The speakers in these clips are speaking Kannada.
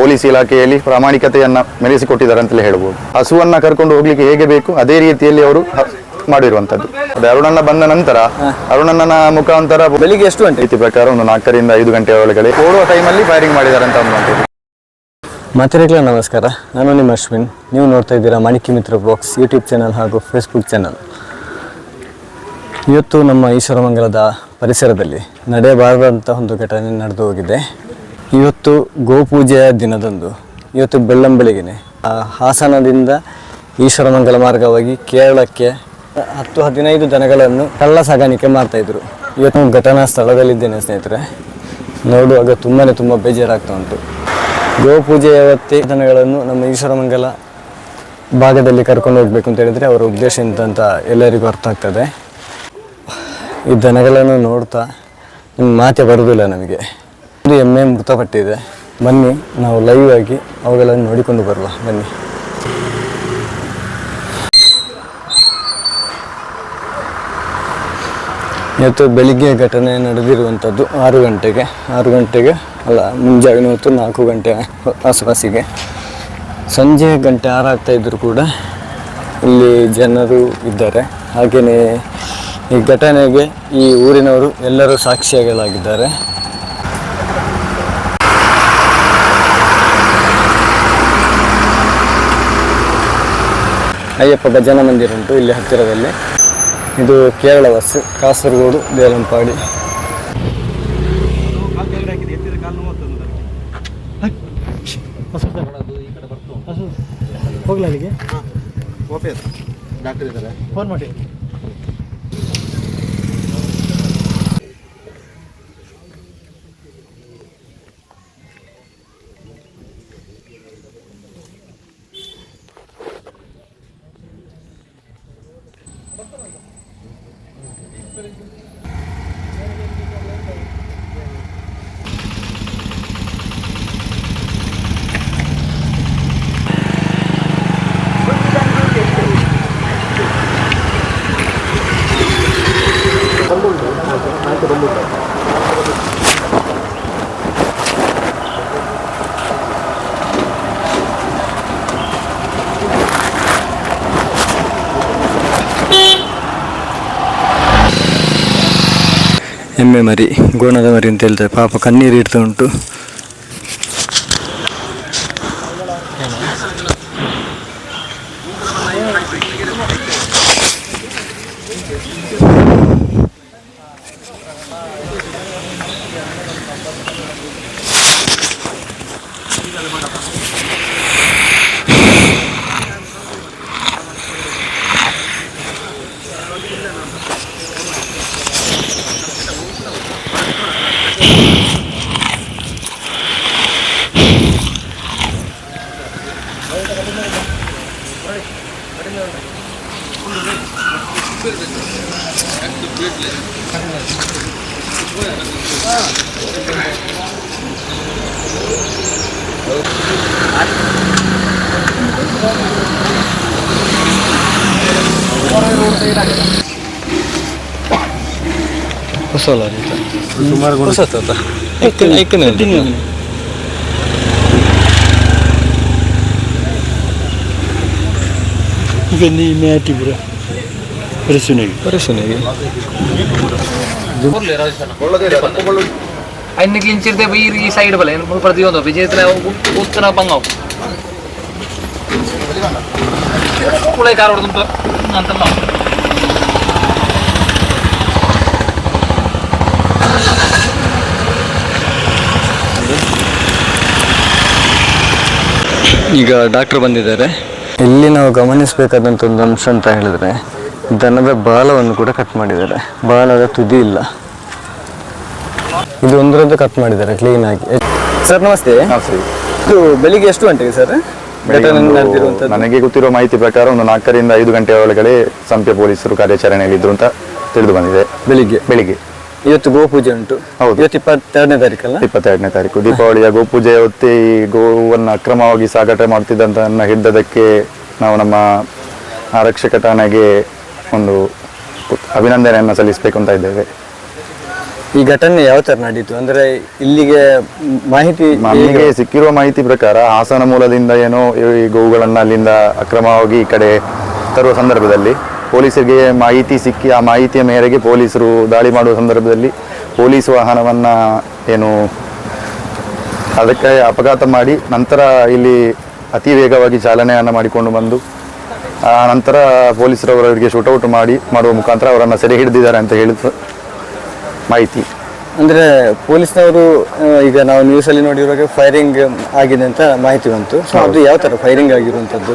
ಪೊಲೀಸ್ ಇಲಾಖೆಯಲ್ಲಿ ಪ್ರಾಮಾಣಿಕತೆಯನ್ನ ಮೆರೆಸಿಕೊಟ್ಟಿದ್ದಾರೆ ಅಂತಲೇ ಹೇಳ್ಬೋದು. ಹಸುವನ್ನ ಕರ್ಕೊಂಡು ಹೋಗ್ಲಿಕ್ಕೆ ಹೇಗೆ ಬೇಕು ಅದೇ ರೀತಿಯಲ್ಲಿ ಅವರು ಮಾಡಿರುವಂತದ್ದು ಅದೇ ಅರುಣಣ್ಣ ಬಂದ ನಂತರ ಅರುಣಣ್ಣನ ಮುಖಾಂತರ ಬೆಳಿಗ್ಗೆ ಎಷ್ಟು ಗಂಟೆ? ರೀತಿ ಪ್ರಕಾರ ಒಂದು ನಾಲ್ಕರಿಂದ ಐದು ಗಂಟೆ ಒಳಗಡೆ ಓಡುವ ಟೈಮಲ್ಲಿ ಫೈರಿಂಗ್ ಮಾಡಿದ್ದಾರೆ ಅಂತ ಅನ್ನುವಂಥದ್ದು. ಮಾತಿರಗಳ ನಮಸ್ಕಾರ. ನಾನು ನಿಮ್ಮ ಅಶ್ವಿನ್. ನೀವು ನೋಡ್ತಾ ಇದ್ದೀರಾ Manikya Mitra box YouTube channel ಹಾಗೂ ಫೇಸ್ಬುಕ್ ಚಾನಲ್ ಇವತ್ತು ನಮ್ಮ ಈಶ್ವರಮಂಗಲದ ಪರಿಸರದಲ್ಲಿ ನಡೆಯಬಾರದಂತಹ ಒಂದು ಘಟನೆ ನಡೆದು ಹೋಗಿದೆ. ಇವತ್ತು ಗೋಪೂಜೆಯ ದಿನದಂದು, ಇವತ್ತು ಬೆಳ್ಳಂಬೆಳಗಿನೆ ಆ ಹಾಸನದಿಂದ ಈಶ್ವರಮಂಗಲ ಮಾರ್ಗವಾಗಿ ಕೇರಳಕ್ಕೆ ಹತ್ತು ಹದಿನೈದು ದನಗಳನ್ನು ಕಳ್ಳ ಸಾಗಾಣಿಕೆ ಮಾಡ್ತಾಯಿದ್ರು ಇವತ್ತು ಘಟನಾ ಸ್ಥಳದಲ್ಲಿದ್ದೇನೆ ಸ್ನೇಹಿತರೆ. ನೋಡುವಾಗ ತುಂಬಾ ತುಂಬ ಬೇಜಾರಾಗ್ತಾ ಉಂಟು. ಗೋಪೂಜೆಯ ಹೊತ್ತೆ ದನಗಳನ್ನು ನಮ್ಮ ಈಶ್ವರಮಂಗಲ ಭಾಗದಲ್ಲಿ ಕರ್ಕೊಂಡು ಹೋಗ್ಬೇಕು ಅಂತ ಹೇಳಿದರೆ ಅವರ ಉದ್ದೇಶ ಎಂತ ಎಲ್ಲರಿಗೂ ಅರ್ಥ ಆಗ್ತದೆ. ಈ ದನಗಳನ್ನು ನೋಡ್ತಾ ನಿಮ್ಮ ಮಾತೆ ಬರುವುದಿಲ್ಲ ನಮಗೆ. ಒಂದು ಎಮ್ಮೆ ಮೃತಪಟ್ಟಿದೆ. ಬನ್ನಿ, ನಾವು ಲೈವ್ ಆಗಿ ಅವುಗಳನ್ನು ನೋಡಿಕೊಂಡು ಬರುವ. ಬನ್ನಿ. ಇವತ್ತು ಬೆಳಿಗ್ಗೆ ಘಟನೆ ನಡೆದಿರುವಂಥದ್ದು ಆರು ಗಂಟೆಗೆ. ಆರು ಗಂಟೆಗೆ ಅಲ್ಲ, ಮುಂಜಾನೆ ಹೊತ್ತು ನಾಲ್ಕು ಗಂಟೆ ಆಸುಪಾಸಿಗೆ. ಸಂಜೆ ಗಂಟೆ ಆರಾಗ್ತಾ ಇದ್ದರೂ ಕೂಡ ಇಲ್ಲಿ ಜನರು ಇದ್ದಾರೆ. ಹಾಗೆಯೇ ಈ ಘಟನೆಗೆ ಈ ಊರಿನವರು ಎಲ್ಲರೂ ಸಾಕ್ಷಿಯಾಗಲಾಗಿದ್ದಾರೆ. ಅಯ್ಯಪ್ಪ ಭಜನಾ ಮಂದಿರ ಉಂಟು ಇಲ್ಲಿ ಹತ್ತಿರದಲ್ಲಿ. ಇದು ಕೇರಳ ಬಸ್ ಕಾಸರಗೋಡು ದೇಲಂಪಾಡಿ. ಡಾಕ್ಟರ್ ಇದ್ದಾರೆ ಫೋನ್ ಮಾಡಿ. ಎಮ್ಮೆ ಮರಿ ಗೋಣದ ಮರಿ ಅಂತ ಹೇಳ್ತಾರೆ. ಪಾಪ ಕಣ್ಣೀರು ಇಡ್ತಾ ಉಂಟು. ಬರ್ಬೋದು ಸತ್ತದ ಈಗ ನೀ ಮ್ಯಾಟಿ ಬಿಡ ಪರಿಶುನಿಗೆ ಪರಿಶುನಿಗೆ ಅನ್ನ ಕ್ಲಿಂಚಿರ್ದೆ ಬೈರ್ ಈ ಸೈಡ್ ಬಲ ಪ್ರತಿಯೊಂದು ವಿಜೇತನ ಉತ್ತರ ಬಂಗಾವು ಕುಳೆ ಕಾರ್ ಹೊಡೆದು ಅಂತ ನಾವು ಈಗ ಡಾಕ್ಟರ್ ಬಂದಿದ್ದಾರೆ. ಇಲ್ಲಿ ನಾವು ಗಮನಿಸಬೇಕಾದಂಥ ಒಂದು ಅಂಶ ಅಂತ ಹೇಳಿದ್ರೆ ದನದ ಬಾಲವನ್ನು ಕೂಡ ಕಟ್ ಮಾಡಿದ್ದಾರೆ. ಬಾಲದ ತುದಿ ಇಲ್ಲ. ಇದು ಒಂದರದ್ದು ಕಟ್ ಮಾಡಿದ್ದಾರೆ ಕ್ಲೀನ್ ಆಗಿ. ಸರ್ ನಮಸ್ತೆ. ಇದು ಬೆಳಿಗ್ಗೆ ಎಷ್ಟು ಗಂಟೆಗೆ ಸರ್? ನನಗೆ ಗೊತ್ತಿರುವ ಮಾಹಿತಿ ಪ್ರಕಾರ ಒಂದು ನಾಲ್ಕರಿಂದ ಐದು ಗಂಟೆ ಒಳಗಡೆ ಸಂಪೆ ಪೊಲೀಸರು ಕಾರ್ಯಾಚರಣೆಯಲ್ಲಿ ಇದ್ರು ಅಂತ ತಿಳಿದು ಬಂದಿದೆ. ಬೆಳಿಗ್ಗೆ. ಬೆಳಿಗ್ಗೆ. ಇವತ್ತು ಗೋಪೂಜೆ ಉಂಟು. ಹೌದು. ಇವತ್ತು ಇಪ್ಪತ್ತೆರಡನೇ ತಾರೀಕಲ್ಲ? ಇಪ್ಪತ್ತೆರಡನೇ ತಾರೀಕು. ದೀಪಾವಳಿಯ ಗೋಪೂಜೆ ಹೊತ್ತಿ ಗೋವನ್ನು ಅಕ್ರಮವಾಗಿ ಸಾಗಾಟ ಮಾಡ್ತಿದ್ದಂತನ್ನ ಹಿಡಿದದಕ್ಕೆ ನಾವು ನಮ್ಮ ಆರಕ್ಷಕ ಠಾಣೆಗೆ ಒಂದು ಅಭಿನಂದನೆಯನ್ನು ಸಲ್ಲಿಸಬೇಕು ಅಂತ ಇದ್ದೇವೆ. ಈ ಘಟನೆ ಯಾವ ತರ ನಡೀತು? ಅಂದ್ರೆ ಇಲ್ಲಿಗೆ ಮಾಹಿತಿ ನಮಗೆ ಸಿಕ್ಕಿರುವ ಮಾಹಿತಿ ಪ್ರಕಾರ ಹಾಸನ ಮೂಲದಿಂದ ಏನೋ ಈ ಗೋವುಗಳನ್ನ ಅಲ್ಲಿಂದ ಅಕ್ರಮವಾಗಿ ಈ ಕಡೆ ತರುವ ಸಂದರ್ಭದಲ್ಲಿ ಪೊಲೀಸರಿಗೆ ಮಾಹಿತಿ ಸಿಕ್ಕಿ ಆ ಮಾಹಿತಿಯ ಮೇರೆಗೆ ಪೊಲೀಸರು ದಾಳಿ ಮಾಡುವ ಸಂದರ್ಭದಲ್ಲಿ ಪೊಲೀಸ್ ವಾಹನವನ್ನು ಏನು ಅದಕ್ಕೆ ಅಪಘಾತ ಮಾಡಿ ನಂತರ ಇಲ್ಲಿ ಅತಿ ವೇಗವಾಗಿ ಚಾಲನೆಯನ್ನು ಮಾಡಿಕೊಂಡು ಬಂದು ಆ ನಂತರ ಪೊಲೀಸರವರವರಿಗೆ ಶೂಟೌಟ್ ಮಾಡಿ ಮಾಡುವ ಮುಖಾಂತರ ಅವರನ್ನು ಸೆರೆ ಹಿಡಿದಿದ್ದಾರೆ ಅಂತ ಹೇಳಿದ ಮಾಹಿತಿ. ಅಂದರೆ ಪೊಲೀಸ್ನವರು ಈಗ ನಾವು ನ್ಯೂಸಲ್ಲಿ ನೋಡಿರುವಾಗ ಫೈರಿಂಗ್ ಆಗಿದೆ ಅಂತ ಮಾಹಿತಿ ಬಂತು. ಸೊ ಅದು ಯಾವ ಥರ ಫೈರಿಂಗ್ ಆಗಿರುವಂತದ್ದು?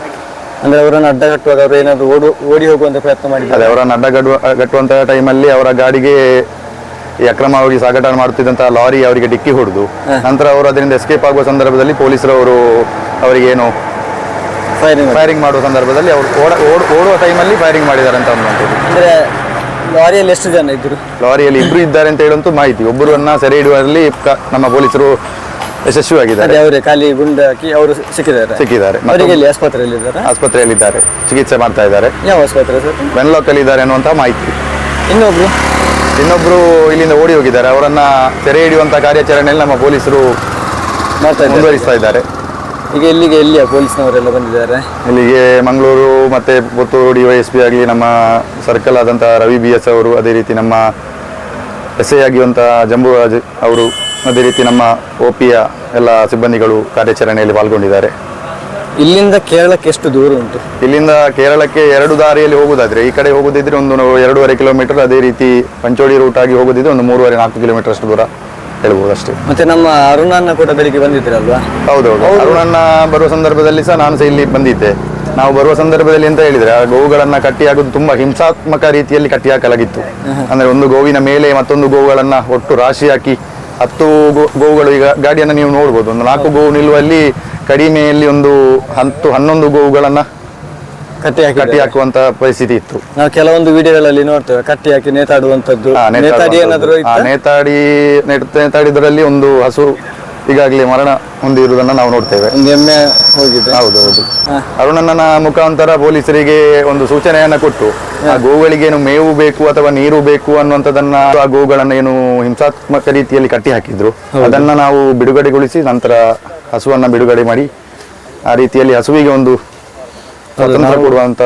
ಅಂದ್ರೆ ಅವರನ್ನು ಅಡ್ಡಗಟ್ಟುವಾಗ ಅವರು ಏನಾದ್ರು ಓಡು ಓಡಿ ಹೋಗುವಂತ ಪ್ರಯತ್ನ ಅದೇ ಮಾಡಿದ್ದಾರೆ ಅವರನ್ನು ಅಡ್ಡಗಡುವ ಗಟ್ಟುವಂತಹ ಟೈಮಲ್ಲಿ ಅವರ ಗಾಡಿಗೆ ಈ ಅಕ್ರಮವಾಗಿ ಸಾಗಾಟ ಮಾಡುತ್ತಿದ್ದಂತಹ ಲಾರಿ ಅವರಿಗೆ ಡಿಕ್ಕಿ ಹೊಡೆದು ನಂತರ ಅವರು ಅದರಿಂದ ಎಸ್ಕೇಪ್ ಆಗುವ ಸಂದರ್ಭದಲ್ಲಿ ಪೊಲೀಸರವರು ಅವರಿಗೆ ಏನು ಫೈರಿಂಗ್ ಫೈರಿಂಗ್ ಮಾಡುವ ಸಂದರ್ಭದಲ್ಲಿ ಅವರು ಓಡ ಓಡ್- ಓಡುವ ಟೈಮಲ್ಲಿ ಫೈರಿಂಗ್ ಮಾಡಿದ್ದಾರೆ ಅಂತ ಅನ್ನುವಂಥದ್ದು. ಅಂದ್ರೆ ಲಾರಿಯಲ್ಲಿ ಎಷ್ಟು ಜನ ಇದ್ರು? ಲಾರಿಯಲ್ಲಿ ಇಬ್ರು ಇದ್ದಾರೆ ಅಂತ ಹೇಳುವಂತೂ ಮಾಹಿತಿ. ಒಬ್ಬರನ್ನ ಸೆರೆ ಹಿಡುವಲ್ಲಿ ಕ- ನಮ್ಮ ಪೊಲೀಸರು ಯಶಸ್ವಿಯಾಗಿದ್ದಾರೆ. ಅವರೇ ಖಾಲಿ ಗುಂಡಾಕಿ ಅವರು ಸಿಕ್ಕಿದ್ದಾರೆ. ಸಿಕ್ಕಿದ್ದಾರೆ. ಅವರಿಗೆ ಇಲ್ಲಿ ಆಸ್ಪತ್ರೆಯಲ್ಲಿ ಇದ್ದಾರೆ? ಆಸ್ಪತ್ರೆಯಲ್ಲಿದ್ದಾರೆ. ಚಿಕಿತ್ಸೆ ಮಾಡ್ತಾ ಇದ್ದಾರೆ. ಯಾವ ಆಸ್ಪತ್ರೆ ಸರ್? ವೆನ್ಲಾಕ್ ಅಲ್ಲಿ ಇದ್ದಾರೆ ಅನ್ನುವಂತಹ ಮಾಹಿತಿ. ಇನ್ನೊಬ್ರು? ಇನ್ನೊಬ್ರು ಇಲ್ಲಿಂದ ಓಡಿ ಹೋಗಿದ್ದಾರೆ. ಅವರನ್ನ ಸೆರೆ ಹಿಡಿಯುವಂತಹ ಕಾರ್ಯಾಚರಣೆಯಲ್ಲಿ ನಮ್ಮ ಪೊಲೀಸರು ಮಾಡ್ತಾ ಇದ್ದಾರೆ. ಮುಂದುವರಿಸ್ತಾ ಇದ್ದಾರೆ. ಈಗ ಇಲ್ಲಿಗೆ ಎಲ್ಲಿಯ ಪೊಲೀಸ್ನವರೆಲ್ಲ ಬಂದಿದ್ದಾರೆ? ಇಲ್ಲಿಗೆ ಮಂಗಳೂರು ಮತ್ತೆ Puttur D Y S P ಆಗಲಿ ನಮ್ಮ ಸರ್ಕಲ್ ಆದಂತಹ ರವಿ ಬಿ ಎಸ್ ಅವರು ಅದೇ ರೀತಿ ನಮ್ಮ ಎಸ್ ಐ ಆಗಿರುವಂತಹ ಜಂಬುರಾಜ್ ಅವರು ಅದೇ ರೀತಿ ನಮ್ಮ ಓಪಿಯ ಪಿಯ ಎಲ್ಲ ಸಿಬ್ಬಂದಿಗಳು ಕಾರ್ಯಾಚರಣೆಯಲ್ಲಿ ಪಾಲ್ಗೊಂಡಿದ್ದಾರೆ. ಇಲ್ಲಿಂದ ಕೇರಳಕ್ಕೆ ಎಷ್ಟು ದೂರ ಉಂಟು? ಇಲ್ಲಿಂದ ಕೇರಳಕ್ಕೆ ಎರಡು ದಾರಿಯಲ್ಲಿ ಹೋಗುದಾದ್ರೆ ಈ ಕಡೆ ಹೋಗುದಿದ್ರೆ ಒಂದು ಎರಡೂವರೆ ಕಿಲೋಮೀಟರ್ ಅದೇ ರೀತಿ ಪಂಚೋಡಿ ರೂಟ್ ಆಗಿ ಹೋಗುದಿದ್ರೆ ಒಂದು ಮೂರುವರೆ ನಾಲ್ಕು ಕಿಲೋಮೀಟರ್ ಅಷ್ಟು ದೂರ ಹೇಳ್ಬೋದು ಅಷ್ಟೇ ಮತ್ತೆ ನಮ್ಮ ಅರುಣನ್ನ ಕೂಡ ಬೆಳಿಗ್ಗೆ ಬಂದಿದ್ರಲ್ವಾ ಹೌದೌದು ಅರುಣನ್ನ ಬರುವ ಸಂದರ್ಭದಲ್ಲಿ ಸಹ ನಾನು ಸಹ ಇಲ್ಲಿ ಬಂದಿದ್ದೆ. ನಾವು ಬರುವ ಸಂದರ್ಭದಲ್ಲಿ ಅಂತ ಹೇಳಿದ್ರೆ ಆ ಗೋವುಗಳನ್ನ ಕಟ್ಟಿ ಹಾಕುದು ತುಂಬಾ ಹಿಂಸಾತ್ಮಕ ರೀತಿಯಲ್ಲಿ ಕಟ್ಟಿ ಹಾಕಲಾಗಿತ್ತು. ಅಂದ್ರೆ ಒಂದು ಗೋವಿನ ಮೇಲೆ ಮತ್ತೊಂದು ಗೋವುಗಳನ್ನ ಒಟ್ಟು ರಾಶಿ ಹಾಕಿ ಹತ್ತು ಗೋ- ಗೋವುಗಳು ಈಗ ಗಾಡಿಯನ್ನು ನೀವು ನೋಡ್ಬೋದು. ಒಂದು ನಾಲ್ಕು ಗೋವು ನಿಲ್ಲುವಲ್ಲಿ ಕಡಿಮೆಯಲ್ಲಿ ಒಂದು ಹತ್ತು ಹನ್ನೊಂದು ಗೋವುಗಳನ್ನ ಕಟ್ಟಿ ಹಾಕಿ ಕಟ್ಟಿ ಹಾಕುವಂತ ಪರಿಸ್ಥಿತಿ ಇತ್ತು. ನಾವು ಕೆಲವೊಂದು ವಿಡಿಯೋಗಳಲ್ಲಿ ನೋಡ್ತೇವೆ ಕಟ್ಟಿ ಹಾಕಿ ನೇತಾಡುವಂತದ್ದು ನೇತಾಡುವಂಥದ್ದು. ನೇತಾಡಿ ಏನಾದ್ರು ನೇತಾಡಿ ನೇತ್- ನೇತಾಡಿದ್ರಲ್ಲಿ ಒಂದು ಹಸು ಈಗಾಗಲೇ ಮರಣ ಹೊಂದಿರುವುದನ್ನ ನಾವು ನೋಡ್ತೇವೆ. ಹೌದೌದು ಎಮ್ಮೆ ಹೋಗಿದೆ. ಹೌದು ಹೌದು. ಅರುಣಣ್ಣನ ಮುಖಾಂತರ ಪೊಲೀಸರಿಗೆ ಒಂದು ಸೂಚನೆಯನ್ನ ಕೊಟ್ಟು ಆ ಗೋವುಗಳಿಗೆ ಏನು ಮೇವು ಬೇಕು ಅಥವಾ ನೀರು ಬೇಕು ಅನ್ನುವಂಥದ್ದನ್ನ ಆ ಗೋವುಗಳನ್ನ ಏನು ಹಿಂಸಾತ್ಮಕ ರೀತಿಯಲ್ಲಿ ಕಟ್ಟಿ ಹಾಕಿದ್ರು. ಅದನ್ನ ನಾವು ಬಿಡುಗಡೆಗೊಳಿಸಿ ನಂತರ ಹಸುವನ್ನ ಬಿಡುಗಡೆ ಮಾಡಿ ಆ ರೀತಿಯಲ್ಲಿ ಹಸುವಿಗೆ ಒಂದು ಸ್ವತಂತ್ರ ಕೊಡುವಂತ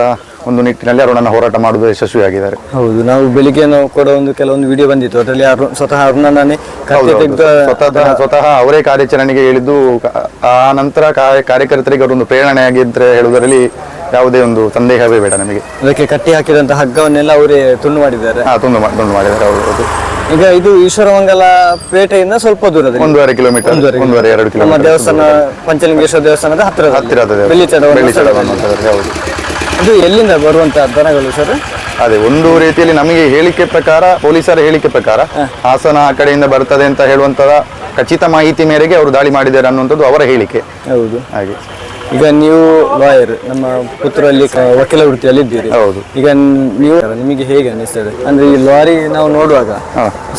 ಒಂದು ನಿಟ್ಟಿನಲ್ಲಿ ಅರುಣನ ಹೋರಾಟ ಮಾಡುವುದು ಯಶಸ್ವಿಯಾಗಿದ್ದಾರೆ. ಹೌದು ನಾವು ಬೆಳಿಗ್ಗೆ ನಾವು ಕೂಡ ಒಂದು ಕೆಲವೊಂದು ವಿಡಿಯೋ ಬಂದಿತ್ತು. ಅದರಲ್ಲಿ ಅರುಣ್ ಸ್ವತಃ ಅರುಣನೇ ಕತ್ತಿ. ಸ್ವತಃ ಸ್ವತಃ ಅವರೇ ಕಾರ್ಯಾಚರಣೆಗೆ ಹೇಳಿದ್ದು ಆ ನಂತರ ಕಾರ್ಯ- ಕಾರ್ಯಕರ್ತರಿಗೆ ಅವರೊಂದು ಪ್ರೇರಣೆಯಾಗಿದ್ರೆ ಹೇಳುವುದರಲ್ಲಿ ಯಾವುದೇ ಒಂದು ಸಂದೇಹವೇ ಬೇಡ ನಮಗೆ. ಅದಕ್ಕೆ ಕಟ್ಟಿ ಹಾಕಿದಂತಹ ಹಗ್ಗವನ್ನೆಲ್ಲ ಅವರೇ ತುಂಡು ಮಾಡಿದ್ದಾರೆ. ಹಾ ತುಂಡು ಮಾ- ತುಂಡು ಮಾಡಿದ್ದಾರೆ ಹೌದು ಹೌದು. ಈಗ ಇದು ಈಶ್ವರಮಂಗಲ ಪೇಟೆಯಿಂದ ಸ್ವಲ್ಪ ದೂರದಲ್ಲಿ. ಒಂದೂವರೆ ಕಿಲೋಮೀಟರ್ ಒಂದೂವರೆ ಎರಡು ನಮ್ಮ ಕಿಲೋಮೀಟರ್ ದೇವಸ್ಥಾನ ಪಂಚಲಿಂಗೇಶ್ವರ ದೇವಸ್ಥಾನದ ಹತ್ತಿರ ಹತ್ತಿರ ಬೆಳ್ಳಿ ಅನ್ನುವಂಥದ್ದು, ಹೌದು. ಇದು ಎಲ್ಲಿಂದ ಬರುವಂತ ದನಗಳು ಸರ್? ಅದೇ ಒಂದು ರೀತಿಯಲ್ಲಿ ನಮಗೆ ಹೇಳಿಕೆ ಪ್ರಕಾರ ಪೊಲೀಸರ ಹೇಳಿಕೆ ಪ್ರಕಾರ ಹಾಸನ ಆ ಕಡೆಯಿಂದ ಬರ್ತದೆ ಅಂತ ಹೇಳುವಂತಹ ಖಚಿತ ಮಾಹಿತಿ ಮೇರೆಗೆ ಅವರು ದಾಳಿ ಮಾಡಿದ್ದಾರೆ ಅನ್ನುವಂಥದ್ದು ಅವರ ಹೇಳಿಕೆ. ಹೌದು. ಹಾಗೆ. ಈಗ ನೀವು ಲಾಯರ್ ನಮ್ಮ ಪುತ್ರಲ್ಲಿ ಕ- ವಕೀಲ ವೃತ್ತಿಯಲ್ಲಿ ಇದ್ದೀರಿ. ಹೌದು. ಈಗ ನೀವು ನಿಮಗೆ ಹೇಗೆ ಅನಿಸ್ತದೆ ಅಂದ್ರೆ ಈ ಲಾರಿ ನಾವು ನೋಡುವಾಗ.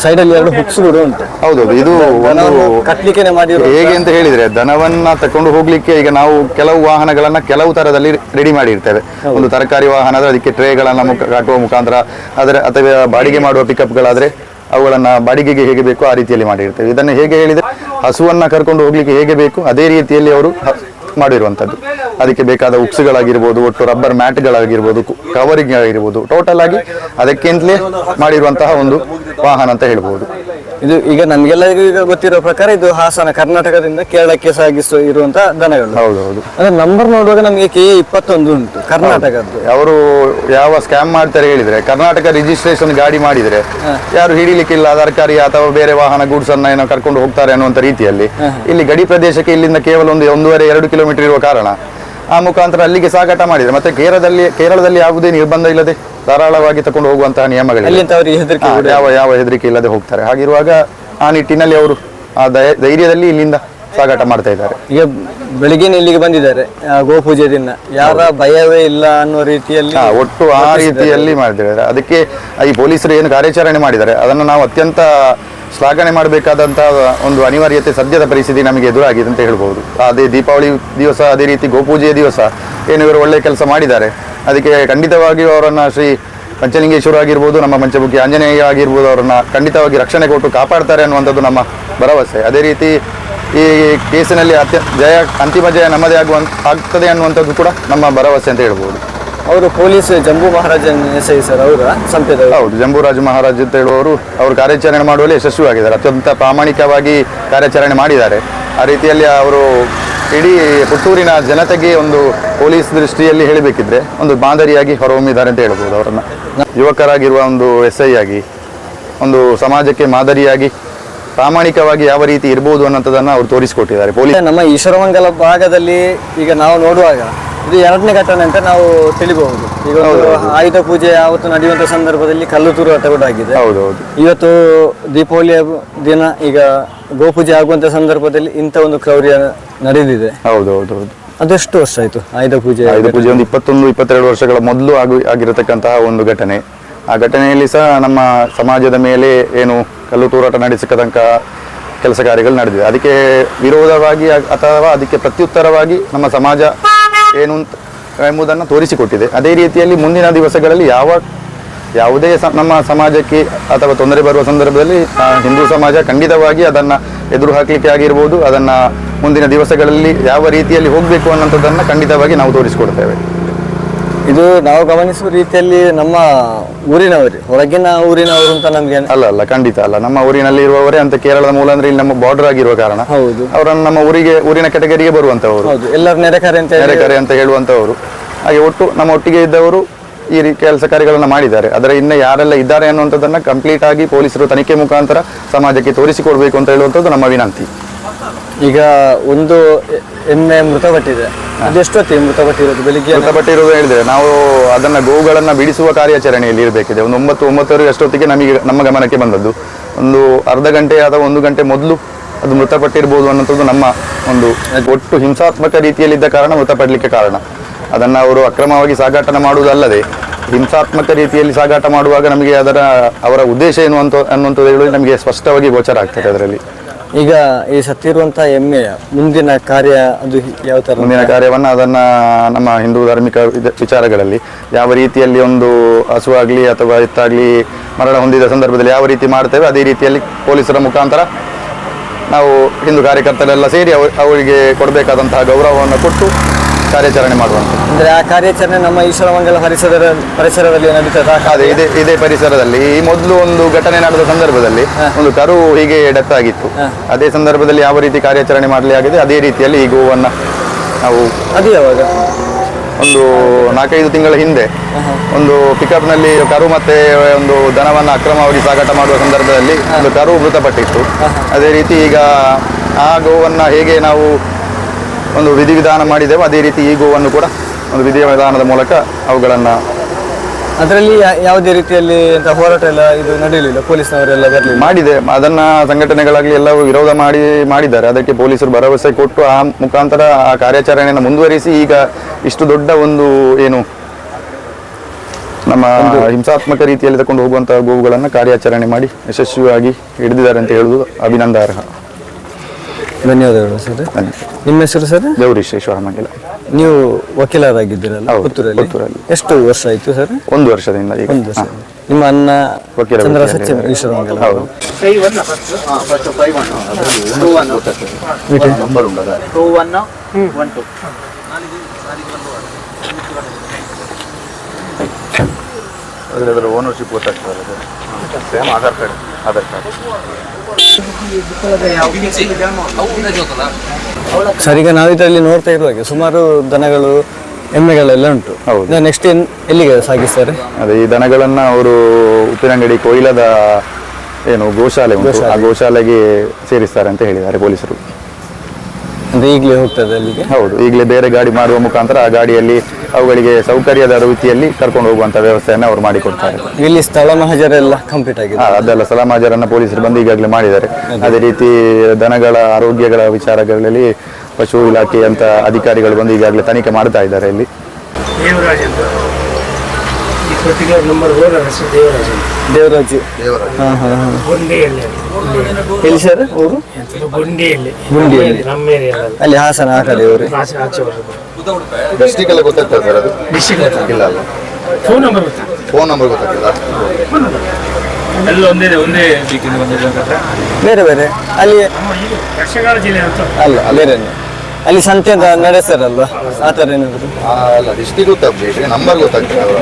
ಸೈಡ್ ಅಲ್ಲಿ ಎರಡು ಹುಕ್ಸ್ ಕೂಡ ಉಂಟು. ಹೌದೌದು ಇದು ಒಂದು ಮಾಡಿ ಹೇಗೆ ಅಂತ ಹೇಳಿದ್ರೆ ದನವನ್ನ ತಕೊಂಡು ಹೋಗ್ಲಿಕ್ಕೆ ಈಗ ನಾವು ಕೆಲವು ವಾಹನಗಳನ್ನ ಕೆಲವು ತರದಲ್ಲಿ ರೆಡಿ ಮಾಡಿರ್ತೇವೆ. ಒಂದು ತರಕಾರಿ ವಾಹನ ಆದ್ರೆ ಅದಕ್ಕೆ ಟ್ರೇಗಳನ್ನ ಕಟ್ಟುವ ಕಾಟುವ ಮುಖಾಂತರ ಅದರ ಅಥವಾ ಬಾಡಿಗೆ ಮಾಡುವ ಪಿಕಪ್ಗಳಾದ್ರೆ ಅವುಗಳನ್ನ ಬಾಡಿಗೆಗೆ ಹೇಗೆ ಬೇಕು ಆ ರೀತಿಯಲ್ಲಿ ಮಾಡಿರ್ತೇವೆ. ಇದನ್ನು ಹೇಗೆ ಹೇಳಿದ್ರೆ ಹಸುವನ್ನ ಕರ್ಕೊಂಡು ಹೋಗ್ಲಿಕ್ಕೆ ಹೇಗೆ ಬೇಕು ಅದೇ ರೀತಿಯಲ್ಲಿ ಅವರು ಮಾಡಿರುವಂಥದ್ದು. ಅದಕ್ಕೆ ಬೇಕಾದ ಉಕ್ಸುಗಳಾಗಿರ್ಬೋದು, ಒಟ್ಟು ರಬ್ಬರ್ ಮ್ಯಾಟ್ಗಳಾಗಿರ್ಬೋದು ಕವರಿಂಗ್ ಆಗಿರ್ಬೋದು ಟೋಟಲ್ ಆಗಿ ಅದಕ್ಕಿಂತಲೇ ಮಾಡಿರುವಂತಹ ಒಂದು ವಾಹನ ಅಂತ ಹೇಳ್ಬೋದು. ಇದು ಈಗ ನಮಗೆಲ್ಲರಿಗೂ ಈಗ ಗೊತ್ತಿರೋ ಪ್ರಕಾರ ಇದು ಹಾಸನ ಕರ್ನಾಟಕದಿಂದ ಕೇರಳಕ್ಕೆ ಸಾಗಿಸುವ ಇರುವಂತ ದನಗಳು. ಹೌದು ಹೌದು ಅಂದ್ರೆ ನಂಬರ್ ನೋಡುವಾಗ ನಮಗೆ ಕೆ ಇಪ್ಪತ್ತೊಂದು ಉಂಟು ಕರ್ನಾಟಕದ್ದು. ಅವರು ಯಾವ ಸ್ಕ್ಯಾಮ್ ಮಾಡ್ತಾರೆ ಹೇಳಿದ್ರೆ ಕರ್ನಾಟಕ ರಿಜಿಸ್ಟ್ರೇಷನ್ ಗಾಡಿ ಮಾಡಿದ್ರೆ ಯಾರು ಹಿಡಿಲಿಕ್ಕಿಲ್ಲ ತರಕಾರಿ ಅಥವಾ ಬೇರೆ ವಾಹನ ಗೂಡ್ಸ್ ಅನ್ನ ಏನೋ ಕರ್ಕೊಂಡು ಹೋಗ್ತಾರೆ ಅನ್ನುವಂತ ರೀತಿಯಲ್ಲಿ. ಇಲ್ಲಿ ಗಡಿ ಪ್ರದೇಶಕ್ಕೆ ಇಲ್ಲಿಂದ ಕೇವಲ ಒಂದು ಒಂದೂವರೆ ಎರಡು ಕಿಲೋಮೀಟರ್ ಇರುವ ಕಾರಣ ಆ ಮುಖಾಂತರ ಅಲ್ಲಿಗೆ ಸಾಗಾಟ ಮಾಡಿದ್ರೆ ಮತ್ತೆ ಕೇರಳದಲ್ಲಿ ಕೇರಳದಲ್ಲಿ ಯಾವುದೇ ನಿರ್ಬಂಧ ಇಲ್ಲದೆ? ಧಾರಾಳವಾಗಿ ತಕೊಂಡು ಹೋಗುವಂತಹ ಹೆದರಿಕೆ ಯಾವ ಯಾವ ಹೆದರಿಕೆ ಇಲ್ಲದೆ ಹೋಗ್ತಾರೆ. ಹಾಗಿರುವಾಗ ಆ ನಿಟ್ಟಿನಲ್ಲಿ ಅವರು ಆ ಧೈರ್ಯದಲ್ಲಿ ಇಲ್ಲಿಂದ ಸಾಗಾಟ ಮಾಡ್ತಾ ಇದ್ದಾರೆ. ಈಗ ಬೆಳಿಗ್ಗೆ ಇಲ್ಲಿಗೆ ಬಂದಿದ್ದಾರೆ ಆ, ಗೋಪೂಜೆ ದಿನ ಯಾರ ಭಯವೇ ಇಲ್ಲ ಅನ್ನೋ ರೀತಿಯಲ್ಲಿ ಒಟ್ಟು ಆ ರೀತಿಯಲ್ಲಿ ಮಾಡಿದ್ದಾರೆ. ಅದಕ್ಕೆ ಈ ಪೊಲೀಸರು ಏನು ಕಾರ್ಯಾಚರಣೆ ಮಾಡಿದ್ದಾರೆ ಅದನ್ನು ನಾವು ಅತ್ಯಂತ ಶ್ಲಾಘನೆ ಮಾಡಬೇಕಾದಂತಹ ಒಂದು ಅನಿವಾರ್ಯತೆ ಸದ್ಯದ ಪರಿಸ್ಥಿತಿ ನಮಗೆ ಎದುರಾಗಿದೆ ಅಂತ ಹೇಳ್ಬೋದು. ಅದೇ ದೀಪಾವಳಿ ದಿವಸ ಅದೇ ರೀತಿ ಗೋಪೂಜೆಯ ದಿವಸ ಏನು ಇವರು ಒಳ್ಳೆ ಕೆಲಸ ಮಾಡಿದ್ದಾರೆ. ಅದಕ್ಕೆ ಖಂಡಿತವಾಗಿಯೂ ಅವರನ್ನು ಶ್ರೀ ಪಂಚಲಿಂಗೇಶ್ವರ ಆಗಿರ್ಬೋದು ನಮ್ಮ ಪಂಚಮುಖಿ ಆಂಜನೇಯ ಆಗಿರ್ಬೋದು ಅವರನ್ನು ಖಂಡಿತವಾಗಿ ರಕ್ಷಣೆ ಕೊಟ್ಟು ಕಾಪಾಡ್ತಾರೆ ಅನ್ನುವಂಥದ್ದು ನಮ್ಮ ಭರವಸೆ. ಅದೇ ರೀತಿ ಈ ಕೇಸಿನಲ್ಲಿ ಅತ್ಯ ಜಯ ಅಂತಿಮ ಜಯ ನಮ್ಮದೇ ಆಗುವಂತ ಆಗ್ತದೆ ಅನ್ನುವಂಥದ್ದು ಕೂಡ ನಮ್ಮ ಭರವಸೆ ಅಂತ ಹೇಳ್ಬೋದು. ಅವರು ಪೊಲೀಸ್ ಜಂಬೂ ಐ ಸರ್ ಅವರ ಸಂಪೇದ ಹೌದು ಜಂಬೂರಾಜ ಮಹಾರಾಜ್ ಅಂತ ಹೇಳುವವರು ಅವರು ಕಾರ್ಯಾಚರಣೆ ಮಾಡುವಲ್ಲಿ ಯಶಸ್ವಿಯಾಗಿದ್ದಾರೆ. ಅತ್ಯಂತ ಪ್ರಾಮಾಣಿಕವಾಗಿ ಕಾರ್ಯಾಚರಣೆ ಮಾಡಿದ್ದಾರೆ. ಆ ರೀತಿಯಲ್ಲಿ ಅವರು ಇಡೀ ಪುತ್ತೂರಿನ ಜನತೆಗೆ ಒಂದು ಪೊಲೀಸ್ ದೃಷ್ಟಿಯಲ್ಲಿ ಹೇಳಬೇಕಿದ್ರೆ ಒಂದು ಮಾದರಿಯಾಗಿ ಹೊರಹೊಮ್ಮಿದ್ದಾರೆ ಅಂತ ಹೇಳ್ಬೋದು ಅವರನ್ನು. ಯುವಕರಾಗಿರುವ ಒಂದು ಎಸ್ ಐ ಆಗಿ, ಒಂದು ಸಮಾಜಕ್ಕೆ ಮಾದರಿಯಾಗಿ, ಪ್ರಾಮಾಣಿಕವಾಗಿ ಯಾವ ರೀತಿ ಇರ್ಬೋದು ಅನ್ನೋಂಥದ್ದನ್ನು ಅವರು ತೋರಿಸಿಕೊಟ್ಟಿದ್ದಾರೆ. ಪೊಲೀಸ್ ನಮ್ಮ ಈಶ್ವರಮಂಗಲ ಭಾಗದಲ್ಲಿ ಈಗ ನಾವು ನೋಡುವಾಗ ಇದು ಎರಡನೇ ಘಟನೆ ಅಂತ ನಾವು ತಿಳಿಬಹುದು. ಈಗ ಒಂದು ಆಯುಧ ಪೂಜೆ ಯಾವತ್ತು ನಡೆಯುವಂತ ಸಂದರ್ಭದಲ್ಲಿ ಕಲ್ಲು ತೂರಾಟ ಕೂಡ ಆಗಿದೆ ಹೌದು ಹೌದು. ಇವತ್ತು ದೀಪಾವಳಿಯ ದಿನ ಈಗ ಗೋಪೂಜೆ ಆಗುವಂತ ಸಂದರ್ಭದಲ್ಲಿ ಇಂಥ ಒಂದು ಕ್ರೌರ್ಯ ನಡೆದಿದೆ. ಹೌದು ಹೌದು ಹೌದು. ಅದೆಷ್ಟು ವರ್ಷ ಆಯ್ತು ಆಯುಧ ಪೂಜೆ ಆಯುಧ ಪೂಜೆ ಒಂದು ಇಪ್ಪತ್ತೊಂದು ಇಪ್ಪತ್ತೆರಡು ವರ್ಷಗಳ ಮೊದಲು ಆಗಿ ಆಗಿರತಕ್ಕಂತಹ ಒಂದು ಘಟನೆ. ಆ ಘಟನೆಯಲ್ಲಿ ಸಹ ನಮ್ಮ ಸಮಾಜದ ಮೇಲೆ ಏನು ಕಲ್ಲು ತೂರಾಟ ನಡೆಸತಕ್ಕಂಥ ಕೆಲಸ ಕಾರ್ಯಗಳು ನಡೆದಿದೆ. ಅದಕ್ಕೆ ವಿರೋಧವಾಗಿ ಅಥವಾ ಅದಕ್ಕೆ ಪ್ರತ್ಯುತ್ತರವಾಗಿ ನಮ್ಮ ಸಮಾಜ ಏನು ಎಂಬುದನ್ನು ತೋರಿಸಿಕೊಟ್ಟಿದೆ. ಅದೇ ರೀತಿಯಲ್ಲಿ ಮುಂದಿನ ದಿವಸಗಳಲ್ಲಿ ಯಾವ, ಯಾವುದೇ ನಮ್ಮ ಸಮಾಜಕ್ಕೆ ಅಥವಾ ತೊಂದರೆ ಬರುವ ಸಂದರ್ಭದಲ್ಲಿ ಹಿಂದೂ ಸಮಾಜ ಖಂಡಿತವಾಗಿ ಅದನ್ನು ಎದುರು ಹಾಕಲಿಕ್ಕೆ ಆಗಿರ್ಬೋದು. ಅದನ್ನು ಮುಂದಿನ ದಿವಸಗಳಲ್ಲಿ ಯಾವ ರೀತಿಯಲ್ಲಿ ಹೋಗಬೇಕು ಅನ್ನೋಂಥದ್ದನ್ನು ಖಂಡಿತವಾಗಿ ನಾವು ತೋರಿಸಿಕೊಡ್ತೇವೆ. ಇದು ನಾವು ಗಮನಿಸುವ ರೀತಿಯಲ್ಲಿ ನಮ್ಮ ಊರಿನವರು ಹೊರಗಿನ ಊರಿನವರು ಅಂತ ನಮ್ಗೆ ಅಲ್ಲ ಅಲ್ಲ ಖಂಡಿತ ಅಲ್ಲ. ನಮ್ಮ ಊರಿನಲ್ಲಿ ಇರುವವರೇ ಅಂತ ಕೇರಳದ ಮೂಲ ಅಂದ್ರೆ ಇಲ್ಲಿ ನಮ್ಮ ಬಾರ್ಡರ್ ಆಗಿರುವ ಕಾರಣ. ಹೌದು. ಅವರನ್ನು ನಮ್ಮ ಊರಿಗೆ ಊರಿನ ಕೆಟಗರಿಗೆ ಬರುವಂತವರು. ಹೌದು ಎಲ್ಲರ ನೆರೆಕರೆ ಅಂತ ಹೇಳಿ ನೆರೆಕರೆ ಅಂತ ಹೇಳುವಂತವರು. ಹಾಗೆ ಒಟ್ಟು ನಮ್ಮ ಒಟ್ಟಿಗೆ ಇದ್ದವರು ಈ ರೀತಿ ಕೆಲಸ ಕಾರ್ಯಗಳನ್ನು ಮಾಡಿದ್ದಾರೆ. ಅದರ ಇನ್ನು ಯಾರೆಲ್ಲ ಇದ್ದಾರೆ ಅನ್ನುವಂಥದ್ದನ್ನು ಕಂಪ್ಲೀಟ್ ಆಗಿ ಪೊಲೀಸರು ತನಿಖೆ ಮುಖಾಂತರ ಸಮಾಜಕ್ಕೆ ತೋರಿಸಿಕೊಡ್ಬೇಕು ಅಂತ ಹೇಳುವಂಥದ್ದು ನಮ್ಮ ವಿನಂತಿ. ಈಗ ಒಂದು ಎಮ್ಮೆ ಮೃತಪಟ್ಟಿದೆ. ಅದೆಷ್ಟೊತ್ತಿಗೆ ಮೃತಪಟ್ಟಿರೋದು ಬೆಳಿಗ್ಗೆ ಮೃತಪಟ್ಟಿರುವುದು ಹೇಳಿದ್ರೆ ನಾವು ಅದನ್ನ ಗೋವುಗಳನ್ನ ಬಿಡಿಸುವ ಕಾರ್ಯಾಚರಣೆಯಲ್ಲಿ ಇರಬೇಕಿದೆ. ಒಂದು ಒಂಬತ್ತು ಒಂಬತ್ತುವರೆ ಅಷ್ಟೊತ್ತಿಗೆ ನಮಗೆ ನಮ್ಮ ಗಮನಕ್ಕೆ ಬಂದದ್ದು. ಒಂದು ಅರ್ಧ ಗಂಟೆ ಅಥವಾ ಒಂದು ಗಂಟೆ ಮೊದಲು ಅದು ಮೃತಪಟ್ಟಿರ್ಬೋದು ಅನ್ನೋಂಥದ್ದು ನಮ್ಮ ಒಂದು ಒಟ್ಟು ಹಿಂಸಾತ್ಮಕ ರೀತಿಯಲ್ಲಿದ್ದ ಕಾರಣ ಮೃತಪಡಲಿಕ್ಕೆ ಕಾರಣ. ಅದನ್ನು ಅವರು ಅಕ್ರಮವಾಗಿ ಸಾಗಾಟನ ಮಾಡುವುದಲ್ಲದೆ ಹಿಂಸಾತ್ಮಕ ರೀತಿಯಲ್ಲಿ ಸಾಗಾಟ ಮಾಡುವಾಗ ನಮಗೆ ಅದರ ಅವರ ಉದ್ದೇಶ ಏನು ಅಂತ ಅನ್ನುವಂಥದ್ದು ಹೇಳಿ ನಮಗೆ ಸ್ಪಷ್ಟವಾಗಿ ಗೋಚರ ಆಗ್ತದೆ ಅದರಲ್ಲಿ. ಈಗ ಈ ಸತ್ತಿರುವಂತ ಎಮ್ಮೆಯ ಮುಂದಿನ ಕಾರ್ಯ ಅದು ಯಾವ ತರ? ಮುಂದಿನ ಕಾರ್ಯವನ್ನು ಅದನ್ನ ನಮ್ಮ ಹಿಂದೂ ಧಾರ್ಮಿಕ ವಿಚಾರಗಳಲ್ಲಿ ಯಾವ ರೀತಿಯಲ್ಲಿ ಒಂದು ಹಸು ಅಥವಾ ಎತ್ತಾಗಲಿ ಮರಣ ಹೊಂದಿದ ಸಂದರ್ಭದಲ್ಲಿ ಯಾವ ರೀತಿ ಮಾಡ್ತೇವೆ, ಅದೇ ರೀತಿಯಲ್ಲಿ ಪೊಲೀಸರ ಮುಖಾಂತರ ನಾವು ಹಿಂದೂ ಕಾರ್ಯಕರ್ತರೆಲ್ಲ ಸೇರಿ ಅವ ಅವರಿಗೆ ಕೊಡಬೇಕಾದಂತಹ ಗೌರವವನ್ನು ಕೊಟ್ಟು ಕಾರ್ಯಾಚರಣೆ ಮಾಡುವಂಥದ್ದು ಅಂದ್ರೆ ಆ ಕಾರ್ಯಾಚರಣೆ ನಮ್ಮ ಈಶ್ವರ ಮಂಗಲ ಪರಿಸರ ಪರಿಸರದಲ್ಲಿ ನಡೀತದೆ. ಅದೇ ಇದೇ ಇದೇ ಪರಿಸರದಲ್ಲಿ. ಈ ಮೊದಲು ಒಂದು ಘಟನೆ ನಡೆದ ಸಂದರ್ಭದಲ್ಲಿ ಒಂದು ಕರು ಹೀಗೆ ಡೆತ್ ಆಗಿತ್ತು. ಅದೇ ಸಂದರ್ಭದಲ್ಲಿ ಯಾವ ರೀತಿ ಕಾರ್ಯಾಚರಣೆ ಮಾಡಲಿ ಆಗಿದೆ? ಅದೇ ರೀತಿಯಲ್ಲಿ ಈ ಗೋವನ್ನ ನಾವು ಅದೇ ಯಾವಾಗ? ಒಂದು ನಾಲ್ಕೈದು ತಿಂಗಳ ಹಿಂದೆ ಒಂದು ಪಿಕಪ್ನಲ್ಲಿ ಕರು ಮತ್ತೆ ಒಂದು ದನವನ್ನು ಅಕ್ರಮವಾಗಿ ಸಾಗಾಟ ಮಾಡುವ ಸಂದರ್ಭದಲ್ಲಿ ಒಂದು ಕರು ಮೃತಪಟ್ಟಿತ್ತು. ಅದೇ ರೀತಿ ಈಗ ಆ ಗೋವನ್ನ ಹೇಗೆ ನಾವು ಒಂದು ವಿಧಿವಿಧಾನ ಮಾಡಿದ್ದೇವೆ ಅದೇ ರೀತಿ ಈ ಗೋವನ್ನು ಕೂಡ ಒಂದು ವಿಧಿವಿಧಾನದ ಮೂಲಕ ಅವುಗಳನ್ನು ಅದರಲ್ಲಿ ಯಾವುದೇ ರೀತಿಯಲ್ಲಿ ಅಂತ ಹೋರಾಟ ಎಲ್ಲ ಇದು ನಡೆಯಲಿಲ್ಲ? ಪೊಲೀಸ್ನವರೆಲ್ಲ ಬರಲಿಲ್ಲ? ಮಾಡಿದೆ. ಅದನ್ನ ಸಂಘಟನೆಗಳಾಗಲಿ ಎಲ್ಲವೂ ವಿರೋಧ ಮಾಡಿ ಮಾಡಿದ್ದಾರೆ. ಅದಕ್ಕೆ ಪೊಲೀಸರು ಭರವಸೆ ಕೊಟ್ಟು ಆ ಮುಖಾಂತರ ಆ ಕಾರ್ಯಾಚರಣೆಯನ್ನು ಮುಂದುವರಿಸಿ ಈಗ ಇಷ್ಟು ದೊಡ್ಡ ಒಂದು ಏನು ನಮ್ಮ ಹಿಂಸಾತ್ಮಕ ರೀತಿಯಲ್ಲಿ ತಕೊಂಡು ಹೋಗುವಂತಹ ಗೋವುಗಳನ್ನು ಕಾರ್ಯಾಚರಣೆ ಮಾಡಿ ಯಶಸ್ವಿಯಾಗಿ ಹಿಡಿದಿದ್ದಾರೆ ಅಂತ ಹೇಳುವುದು ಅಭಿನಂದಾರ್ಹ. ಧನ್ಯವಾದಗಳು ಸರ್. ನಿಮ್ಮ ಹೆಸರು ಸರ್? ದೇವರೀಶೇಶ್ವರ ಮಂಗಿಲ ನೀವು ವಕೀಲರಾಗಿದ್ದೀರಲ್ಲ ಪುತ್ತೂರಲ್ಲಿ. ಎಷ್ಟು ವರ್ಷ ಆಯ್ತು ಸರ್? ಒಂದು ವರ್ಷದಿಂದ ಈಗ. ಒಂದು ವರ್ಷ. ನಿಮ್ಮ ಅನ್ನ ವಕೀಲ ಚಂದ್ರ ಸಚಿವ ಈಶ್ವರ ಮಂಗಲ ಓನರ್ಶಿಪ್ ಗೊತ್ತಾಗ್ತದೆ same Aadhaar card card sir ಈಗ ನಾವು ಇದರಲ್ಲಿ ನೋಡ್ತಾ ಇರುವಾಗೆ ಸುಮಾರು ದನಗಳು ಎಮ್ಮೆಗಳೆಲ್ಲ ಉಂಟು. ಹೌದು. ನೆಕ್ಸ್ಟ್ ಎಲ್ಲಿಗೆ ಸಾಗಿಸ್ತಾರೆ? ಅದೇ ಈ ದನಗಳನ್ನ ಅವರು ಉಪ್ಪಿನಂಗಡಿ ಕೊಯ್ಲದ ಏನು ಗೋಶಾಲೆ ಉಂಟು. ಆ ಗೋಶಾಲೆಗೆ ಸೇರಿಸ್ತಾರೆ ಅಂತ ಹೇಳಿದ್ದಾರೆ ಪೊಲೀಸರು. ಅಂದ್ರೆ ಈಗಲೇ ಹೋಗ್ತದೆ ಅಲ್ಲಿಗೆ? ಹೌದು ಈಗಲೇ ಬೇರೆ ಗಾಡಿ ಮಾಡುವ ಮುಖಾಂತರ ಆ ಗಾಡಿಯಲ್ಲಿ ಅವುಗಳಿಗೆ ಸೌಕರ್ಯದ ರೀತಿಯಲ್ಲಿ ಕರ್ಕೊಂಡು ಹೋಗುವಂತ ವ್ಯವಸ್ಥೆಯನ್ನು ಅವರು ಮಾಡಿಕೊಡ್ತಾರೆ. ಇಲ್ಲಿ ಸ್ಥಳ ಮಹಜರೆಲ್ಲ ಕಂಪ್ಲೀಟ್ ಆಗಿದೆ. ಅದೆಲ್ಲ ಸ್ಥಳ ಮಹಜರನ್ನ ಪೊಲೀಸರು ಬಂದು ಈಗಾಗಲೇ ಮಾಡಿದ್ದಾರೆ. ಅದೇ. ರೀತಿ ದನಗಳ ಆರೋಗ್ಯಗಳ ವಿಚಾರಗಳಲ್ಲಿ ಪಶು ಇಲಾಖೆಯಂತ ಅಧಿಕಾರಿಗಳು ಬಂದು ಈಗಾಗಲೇ ತನಿಖೆ ಮಾಡ್ತಾ ಇದ್ದಾರೆ ಇಲ್ಲಿ. ಪರ್ಟಿಕ್ಯುಲರ್ ನಂಬರ್ ಹೆಸರು ದೇವರಾಜ್. ದೇವರಾಜ್. ದೇವರಾಜು. ಹಾಂ ಹಾಂ ಹಾ. ಗುಂಡಿಯಲ್ಲಿ. ಎಲ್ಲಿ ಸರ್ ಊರು? ಗುಂಡಿಯಲ್ಲಿ. ಗುಂಡಿಯಲ್ಲಿ. ನಮ್ಮ ಏರಿಯಾದಲ್ಲಿ ಅಲ್ಲಿ ಹಾಸನ ಆ ಕಡೆ ಅವರು ಆಚೆ ಆಚೆ ಡಿಸ್ಟಿಕ್ ಎಲ್ಲ ಗೊತ್ತಾಗ್ತದೆ ಸರ್ ಅದು? ಡಿಸ್ಟಿಕ್ ಇಲ್ಲ ಅಲ್ಲ. ಫೋನ್ ನಂಬರ್ ಗೊತ್ತಾ? ಫೋನ್ ನಂಬರ್ ಗೊತ್ತಾಗ್ತದ. ಎಲ್ಲ ಒಂದೇ ಬೇರೆ ಬೇರೆ. ಅಲ್ಲಿ ದಕ್ಷಿಣ ಜಿಲ್ಲೆ ಅಂತ ಅಲ್ಲ ಬೇರೆ ಅಲ್ಲಿ ಸಂತೆ ಅಂತ ನಡೆಸ್ತಾರಲ್ವಾ? ಆ ಥರ ಏನಾದ್ರು? ಅಲ್ಲ ಡಿಸ್ಟಿಕ್ ಗೊತ್ತಾಗ್ಬೇಕು ನಂಬರ್ ಗೊತ್ತಾಗ್ತದೆ ಅವರ.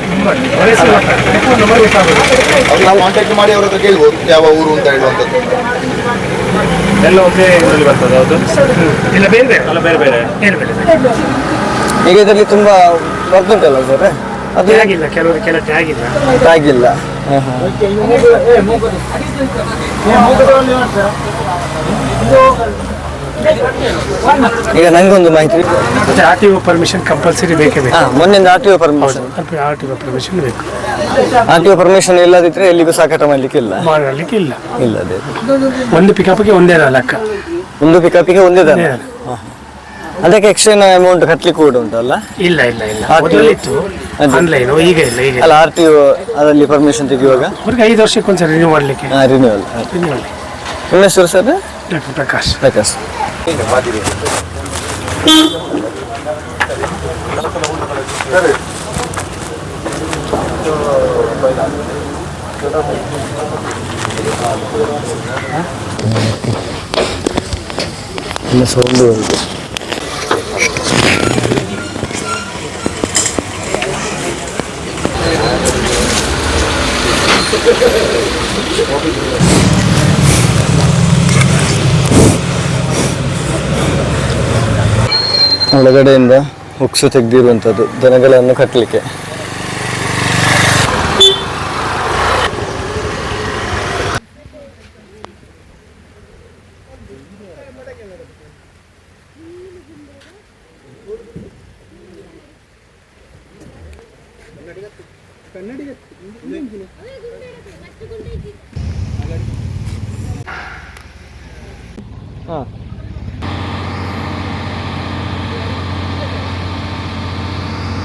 ನಂಬರ್ ಗೊತ್ತಾಗೋದು ಅವ್ರಿಗೆ ಕಾಂಟ್ಯಾಕ್ಟ್ ಮಾಡಿ ಅವ್ರ ಹತ್ರ ಕೇಳ್ಬೋದು ಯಾವ ಊರು ಅಂತ ಹೇಳುವಂಥದ್ದು. ಎಲ್ಲ ಒಂದೇ ಇದರಲ್ಲಿ ಬರ್ತದೆ ಹೌದು? ಇಲ್ಲ ಬೇರೆ ಬೇರೆ. ಅಲ್ಲ ಬೇರೆ ಬೇರೆ. ಬೇರೆ ಬೇರೆ. ಈಗ ಇದರಲ್ಲಿ ತುಂಬಾ ಬರ್ತುಂಟಲ್ಲ ಸರ್? ಅದು ಆಗಿಲ್ಲ ಇಲ್ಲ ಕೆಲವರು ಕೆಲ ಟ್ಯಾಗ್ ಇಲ್ಲ. ಆಗಿಲ್ಲ ಹಾಂ ಹಾಂ. ಈಗ ನಂಗೊಂದು ಮಾಹಿತಿ. ಮತ್ತೆ R T O permission compulsory ಬೇಕೇ ಬೇಕು. ಹಾ ಮೊನ್ನೆ R T O permission R T O permission ಬೇಕು. ಆರ್ ಟಿ ಒ ಪರ್ಮಿಷನ್ ಇಲ್ಲದಿದ್ರೆ ಎಲ್ಲಿಗೂ ಸಾಕಾಟ ಮಾಡ್ಲಿಕ್ಕೆ ಇಲ್ಲ. ಮಾಡಲಿಕ್ಕೆ ಇಲ್ಲ. ಇಲ್ಲ ಅದೇ. ಒಂದು ಪಿಕಪ್ಗೆ ಒಂದೇ ಲೆಕ್ಕ. ಒಂದು ಪಿಕಪ್ಗೆ ಒಂದೇ ದರ ಅದಕ್ಕೆ ಎಕ್ಸ್ಟ್ರಾ ಅಮೌಂಟ್ ಕಟ್ಟಲಿಕ್ಕೆ ಕೂಡ ಉಂಟಲ್ಲ? ಇಲ್ಲ ಇಲ್ಲ ಇಲ್ಲ. ಮೊದಲಿತ್ತು. ಆನ್ಲೈನ್ ಈಗ ಇಲ್ಲ ಈಗ. ಅಲ್ಲ ಆರ್ ಟಿ ಒ ಅದರಲ್ಲಿ ಪರ್ಮಿಷನ್ ತೆಗೆಯುವಾಗ? ಅವ್ರಿಗೆ ಐದು ವರ್ಷಕ್ಕೆ ಒಂದ್ಸರಿ ರಿನ್ಯೂ ಮಾಡಲಿಕ್ಕೆ ರಿನ್ಯೂವಲ್ ರಿನ್ಯೂ ನಿಮ್ಮ ಹೆಸರು ಸರ್? ಡಾಕ್ಟರ್ ಪ್ರಕಾಶ್. ಪ್ರಕಾಶ್ ಇನ್ನು ಸೌಂಡು ಉಂಟು ಒಳಗಡೆಯಿಂದ ಉಕ್ಸು ತೆಗೆದಿರುವಂಥದ್ದು ದನಗಳನ್ನು ಕಟ್ಟಲಿಕ್ಕೆ.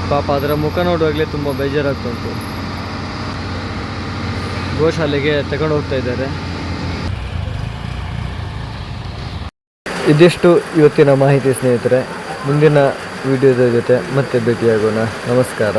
ಪಾಪ ಅದರ ಮುಖ ನೋಡುವಾಗಲೇ ತುಂಬ ಬೇಜಾರಾಗ್ತಾ ಉಂಟು ಗೋಶಾಲೆಗೆ ತಗೊಂಡು ಹೋಗ್ತಾ ಇದ್ದಾರೆ. ಇದಿಷ್ಟು ಇವತ್ತಿನ ಮಾಹಿತಿ ಸ್ನೇಹಿತರೆ. ಮುಂದಿನ ವಿಡಿಯೋದ ಜೊತೆ ಮತ್ತೆ ಭೇಟಿಯಾಗೋಣ. ನಮಸ್ಕಾರ.